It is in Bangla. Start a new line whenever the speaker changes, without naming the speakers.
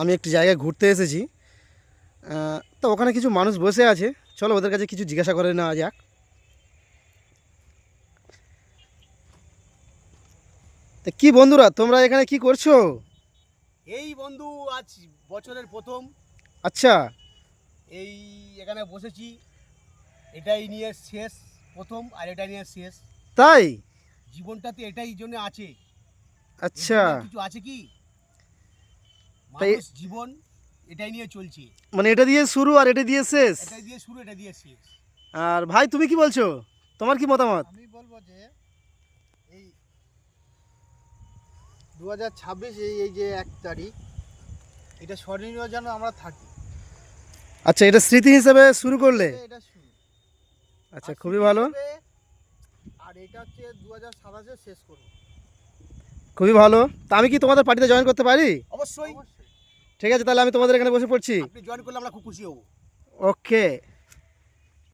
আমি একটি জায়গায় ঘুরতে এসেছি তো ওখানে কিছু মানুষ বসে আছে। চলো ওদের কাছে কিছু জিজ্ঞাসা করে নেওয়া যাক। তা কি বন্ধুরা তোমরা এখানে কি করছ?
এই বন্ধু আজ বছরের প্রথম।
আচ্ছা।
এই এখানে বসেছি। এটাই নিয়ে শেষ প্রথম আর এটা নিয়ে শেষ।
তাই?
জীবনটাতে এটাই জন্য আছে।
আচ্ছা।
কিছু আছে কি? মানুষ জীবন এটাই নিয়ে চলছে।
মানে এটা দিয়ে শুরু আর এটা দিয়ে শেষ?
এটাই দিয়ে শুরু এটা দিয়ে শেষ।
আর ভাই তুমি কি বলছো? তোমার কি মতামত?
আমি বলব যে এই দু হাজার ছাব্বিশ এই এই যে এক তারিখ এটা স্মরণীয় যেন আমরা থাকি।
আচ্ছা এটা স্মৃতি হিসেবে শুরু করলে?
এটা শুরু।
আচ্ছা খুবই ভালো।
আর এটা হচ্ছে দু হাজার সাতাশে শেষ করব।
খুবই ভালো। তা আমি কি তোমাদের পার্টিতে জয়েন করতে পারি?
অবশ্যই
অবশ্যই।
ঠিক আছে তাহলে আমি তোমাদের এখানে বসে পড়ছি।
আপনি জয়েন করলে আমরা খুব খুশি হব।
ওকে